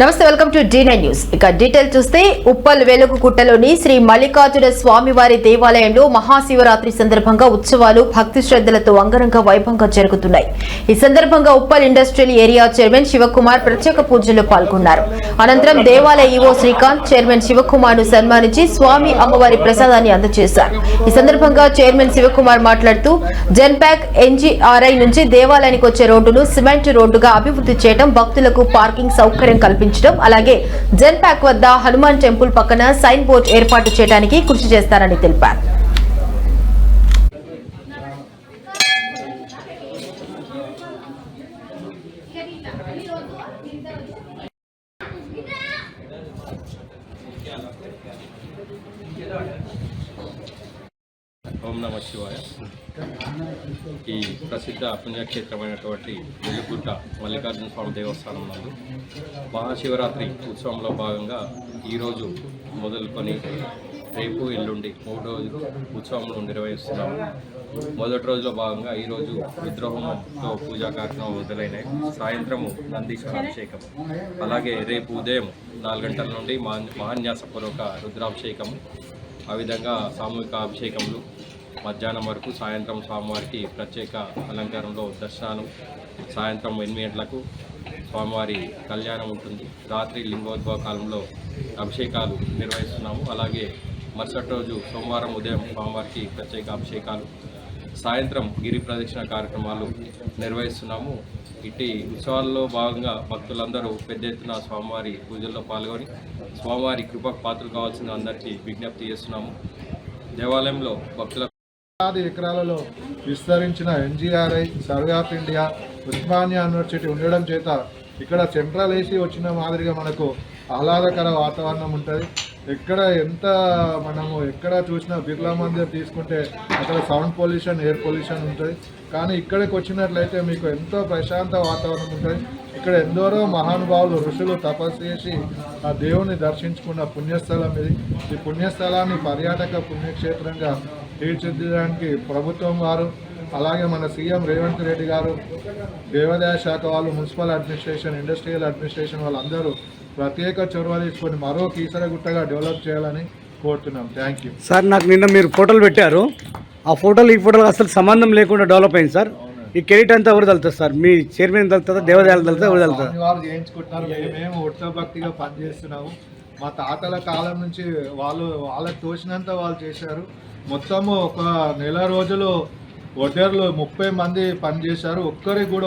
నమస్తే welcome to the news. ఇక detail చూస్తే ఉప్పల్ వెలుగుకుట్టలోని శ్రీ మల్లికార్జున స్వామివారి దేవాలయంలో మహాశివరాత్రి సందర్భంగా ఉత్సవాలు భక్తి శ్రద్ధలతో అంగరంగ వైభవంగా జరుగుతున్నాయి. ఈ సందర్భంగా Uppal industrial area chairman Shivakumar ప్రత్యేక పూజలో పాల్గొన్నారు. అనంతరం దేవాలయ ఈవో శ్రీకాంత్ చైర్మన్ శివకుమార్ను సన్మానించి స్వామి అమ్మవారి ప్రసాదాన్ని అందజేశారు ఈ సందర్భంగా చైర్మన్ శివకుమార్ మాట్లాడుతూ జన్పాక్ ఎన్జీఆర్ఐ నుంచి దేవాలయానికి వచ్చే రోడ్డును సిమెంట్ రోడ్డుగా అభివృద్ధి చేయడం భక్తులకు పార్కింగ్ సౌకర్యం కల్పించారు కల్పించడం అలాగే జెన్పాక్ వద్ద హనుమాన్ టెంపుల్ పక్కన సైన్ బోర్డు ఏర్పాటు చేయడానికి కృషి చేస్తారని తెలిపారు. ఓం నమ శివాయ. ఈ ప్రసిద్ధ పుణ్యక్షేత్రమైనటువంటి వెలుగుట్ట మల్లికార్జున స్వామి దేవస్థానం నందు మహాశివరాత్రి ఉత్సవంలో భాగంగా ఈరోజు మొదలుకొని రేపు ఎల్లుండి మూడు రోజులు ఉత్సవంలో నిర్వహిస్తున్నాము. మొదటి రోజులో భాగంగా ఈరోజు విద్రోహంతో పూజా కార్యక్రమం మొదలైనాయి సాయంత్రము నందీశ్వర అభిషేకం అలాగే రేపు ఉదయం నాలుగు గంటల నుండి మహా మహాన్యాసపూర్వక రుద్రాభిషేకము. ఆ విధంగా సామూహిక అభిషేకములు మధ్యాహ్నం వరకు సాయంత్రం స్వామివారికి ప్రత్యేక అలంకారంలో దర్శనాలు. సాయంత్రం ఎనిమిది గంటలకు స్వామివారి కళ్యాణం ఉంటుంది. రాత్రి లింగోద్భవ కాలంలో అభిషేకాలు నిర్వహిస్తున్నాము. అలాగే మరుసటి రోజు సోమవారం ఉదయం స్వామివారికి ప్రత్యేక అభిషేకాలు. సాయంత్రం గిరి ప్రదక్షిణ కార్యక్రమాలు నిర్వహిస్తున్నాము. ఇటు ఉత్సవాల్లో భాగంగా భక్తులందరూ పెద్ద ఎత్తున స్వామివారి పూజల్లో పాల్గొని స్వామివారి కృపకు పాత్రలు కావాల్సిన అందరికీ విజ్ఞప్తి చేస్తున్నాము. దేవాలయంలో భక్తుల వేలాది ఎకరాలలో విస్తరించిన NGRI survey of India Osmania university ఉండడం చేత ఇక్కడ సెంట్రల్ ఏసీ వచ్చిన మాదిరిగా మనకు ఆహ్లాదకర వాతావరణం ఉంటుంది. ఎక్కడ ఎంత మనము ఎక్కడ చూసినా బిర్లా మందిర్ తీసుకుంటే అక్కడ సౌండ్ పొల్యూషన్ ఎయిర్ పొల్యూషన్ ఉంటుంది. కానీ ఇక్కడికి వచ్చినట్లయితే మీకు ఎంతో ప్రశాంత వాతావరణం ఉంటుంది. ఇక్కడ ఎందరో మహానుభావులు ఋషులు తపస్సు చేసి ఆ దేవుని దర్శించుకున్న పుణ్యస్థలం ఇది. ఈ పుణ్యస్థలాన్ని పర్యాటక పుణ్యక్షేత్రంగా తీర్చిదిద్దడానికి ప్రభుత్వం వారు అలాగే మన సీఎం రేవంత్ రెడ్డి గారు దేవాదాయ శాఖ వాళ్ళు మున్సిపల్ అడ్మినిస్ట్రేషన్ ఇండస్ట్రియల్ అడ్మినిస్ట్రేషన్ వాళ్ళందరూ ప్రత్యేక చొరవ తీసుకొని మరో కీసరగుట్టగా డెవలప్ చేయాలని కోరుతున్నాం. Thank you. సార్ నాకు నిన్న మీరు ఫోటోలు పెట్టారు. ఆ ఫోటోలు ఈ ఫోటోలు అసలు సంబంధం లేకుండా డెవలప్ అయింది సార్. ఈ కెరీట్ అంతా ఎవరు తలుతుంది సార్. మీ చైర్మన్ తలుతుందా దేవదేవాలు తలుతుందా ఎవరు తలుతుంది. వారు చేయించుకుంటున్నారు. మేము ఉత్సవ భక్తిగా పనిచేస్తున్నాము. మా తాతల కాలం నుంచి వాళ్ళు వాళ్ళకి తోచినంత వాళ్ళు చేశారు. మొత్తము ఒక నెల రోజులు ఒడ్డర్లు ముప్పై మంది పనిచేశారు. ఒక్కరికి కూడా